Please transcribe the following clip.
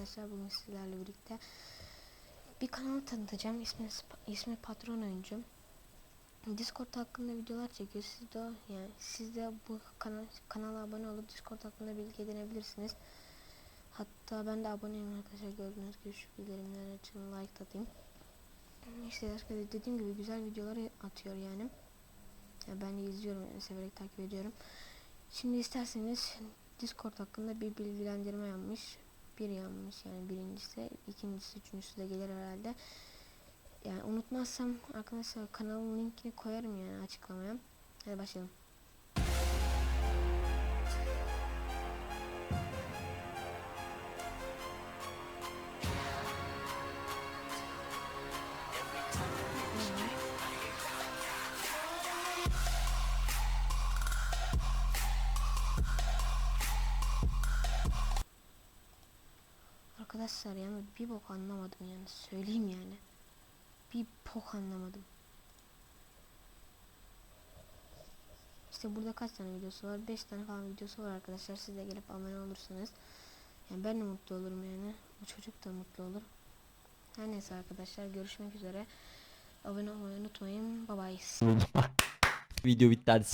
arkadaşlar bugün sizlerle birlikte bir kanal tanıtacağım. İsmi, ismi Patron Oyuncum. Discord hakkında videolar çekiyor. Siz de yani siz de bu kanal kanala abone olup Discord hakkında bilgi edinebilirsiniz. Hatta ben de aboneyim arkadaşlar. Gördüğünüz gibi şu bildirimler açın, like atayım. İşte dediğim gibi güzel videolar atıyor yani. yani ben de izliyorum yani severek takip ediyorum. Şimdi isterseniz Discord hakkında bir bilgilendirme yapmış. Bir yanlış yani birincisi, ikincisi, üçüncüsü de gelir herhalde. Yani unutmazsam arkadaşlar kanalın linkini koyarım yani açıklamaya. Hadi başlayalım. Arkadaşlar yani bir bok anlamadım yani söyleyeyim yani. Bir bok anlamadım. İşte burada kaç tane videosu var? 5 tane falan videosu var arkadaşlar. Siz de gelip abone olursanız. Yani ben de mutlu olurum yani. Bu çocuk da mutlu olur. Her neyse arkadaşlar görüşmek üzere. Abone olmayı unutmayın. Bye bye. Video bitti hadi.